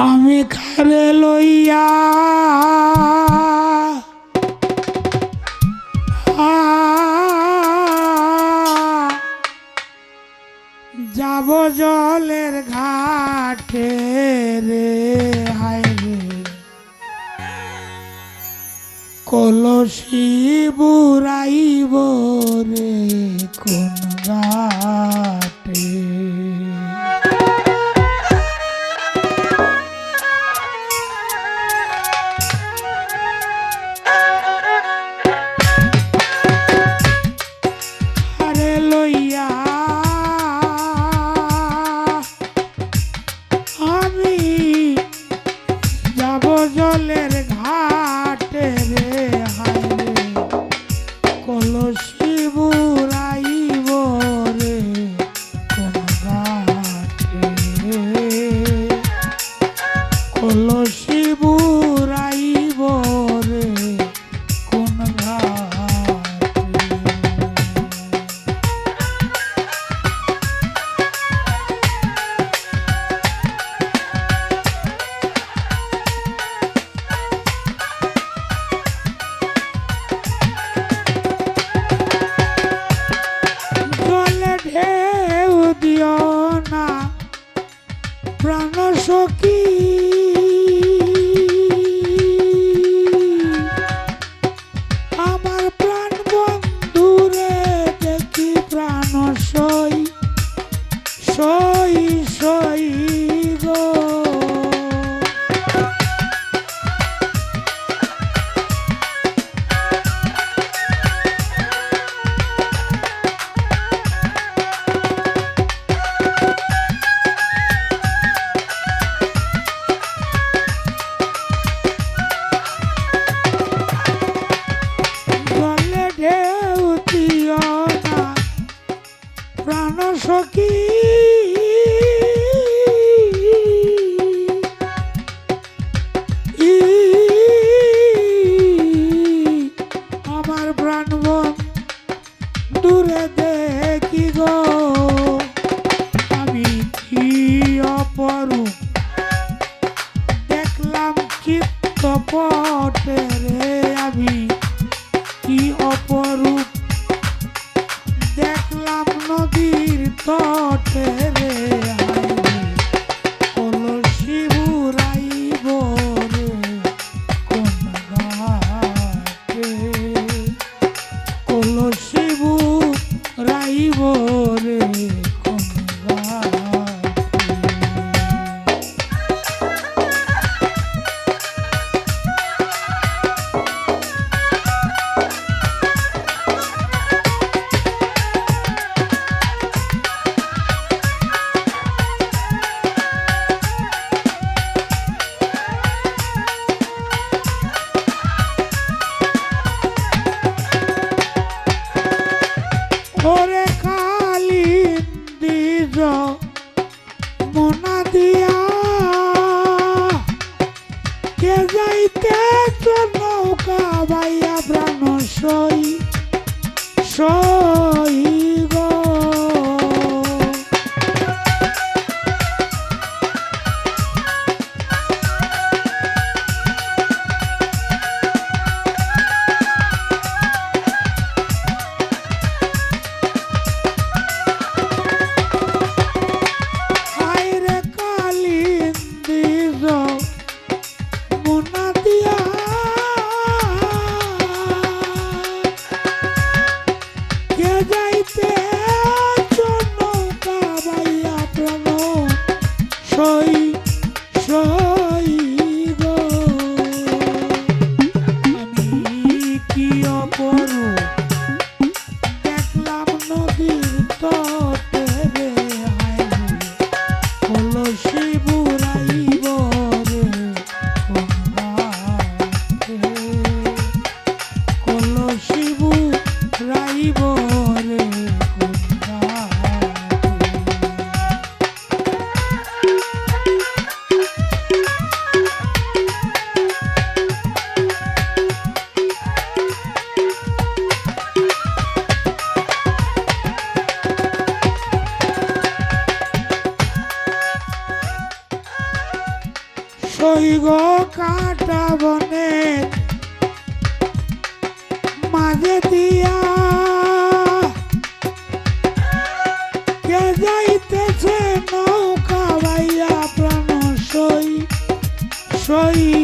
আমি খারে লইয়া যাব জলের ঘাটে রে হায় কলসি বুড়াইব রে কোন গা অলস বিভূ প্রাণ সখী। কাটে সই সই। সইগ কাটা বনে মাঝে দিয়া নৌকা ভাইয়া প্রাণ সই সই